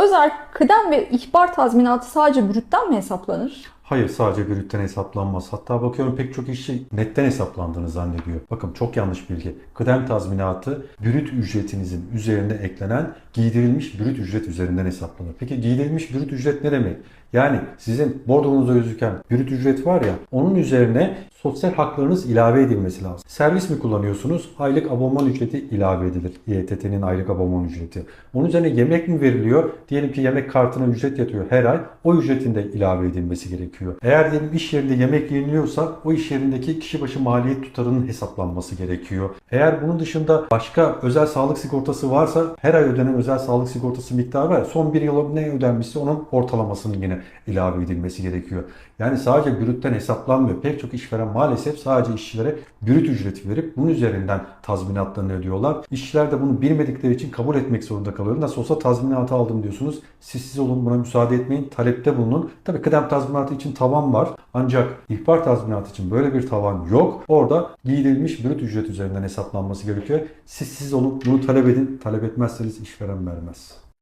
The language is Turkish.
Özel kıdem ve ihbar tazminatı sadece brütten mi hesaplanır? Hayır sadece brütten hesaplanmaz. Hatta bakıyorum pek çok işçi netten hesaplandığını zannediyor. Bakın çok yanlış bilgi. Kıdem tazminatı brüt ücretinizin üzerine eklenen giydirilmiş brüt ücret üzerinden hesaplanır. Peki giydirilmiş brüt ücret ne demek? Yani sizin bordronuzda gözüken brüt ücret var ya onun üzerine sosyal haklarınız ilave edilmesi lazım. Servis mi kullanıyorsunuz? Aylık abonman ücreti ilave edilir. İETT'nin aylık abonman ücreti. Onun üzerine yemek mi veriliyor? Diyelim ki yemek kartına ücret yatıyor her ay. O ücretin de ilave edilmesi gerekiyor. Eğer diyelim iş yerinde yemek yeniliyorsa o iş yerindeki kişi başı maliyet tutarının hesaplanması gerekiyor. Eğer bunun dışında başka özel sağlık sigortası varsa her ay ödenen özel sağlık sigortası miktarı var. Son bir yıl ne ödenmişse onun ortalamasının yine ilave edilmesi gerekiyor. Yani sadece brütten hesaplanmıyor. Pek çok işveren maalesef sadece işçilere brüt ücreti verip bunun üzerinden tazminatlarını ödüyorlar. İşçiler de bunu bilmedikleri için kabul etmek zorunda kalıyor. Nasıl olsa tazminatı aldım diyorsunuz. Siz siz olun buna müsaade etmeyin. Talepte bulunun. Tabii kıdem tazminatı için tavan var. Ancak ihbar tazminatı için böyle bir tavan yok. Orada giydirilmiş brüt ücret üzerinden hesaplanması gerekiyor. Siz siz olun bunu talep edin. Talep etmezseniz işveren vermez.